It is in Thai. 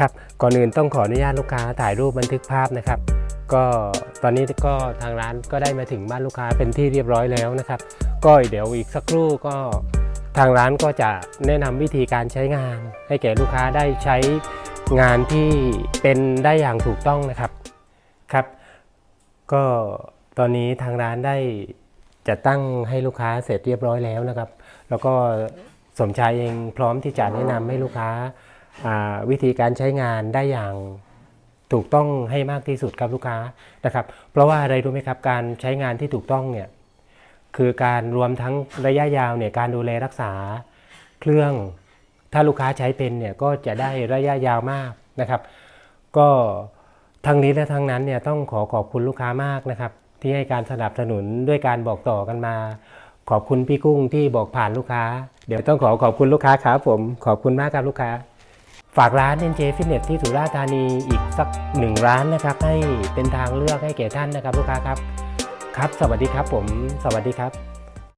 ครับก่อนอื่นต้องขออนุญาตลูกค้าถ่ายรูปบันทึกภาพนะครับ ก็ตอนนี้ก็ทางร้านก็ได้มาถึงบ้านลูกค้าเป็นที่เรียบร้อยแล้วนะครับ ก็เดี๋ยวอีกสักครู่ก็ทางร้านก็จะแนะนำวิธีการใช้งาน ให้แก่ลูกค้าได้ใช้งานที่เป็นได้อย่างถูกต้องนะครับครับ ก็ตอนนี้ทางร้านได้จะตั้งให้ลูกค้าเสร็จเรียบร้อยแล้วนะครับ แล้วก็สมชายเองพร้อมที่จะแนะนำให้ลูกค้าอ่า วิธีการใช้งานได้อย่างถูกต้องให้มากที่สุดครับลูกค้านะครับ เพราะว่าอะไรรู้ไหมครับการใช้งานที่ถูกต้องเนี่ยคือการรวมทั้งระยะยาวเนี่ยการดูแลรักษาเครื่อง ถ้าลูกค้าใช้เป็นเนี่ยก็จะได้ระยะยาวมากนะครับ ก็ทั้งนี้และทั้งนั้นเนี่ยต้องขอขอบคุณลูกค้ามากนะครับ ที่ให้การสนับสนุนด้วยการบอกต่อกันมา ขอบคุณพี่กุ้งที่บอกผ่านลูกค้า เดี๋ยวต้องขอขอบคุณลูกค้าครับผมขอบคุณมากครับลูกค้า ฝากร้าน NJ Fitness ที่สุราษฎร์ธานีอีกสักหนึ่งร้านนะครับ ให้เป็นทางเลือกให้แก่ท่านนะครับลูกค้าครับ ครับ สวัสดีครับผม สวัสดีครับ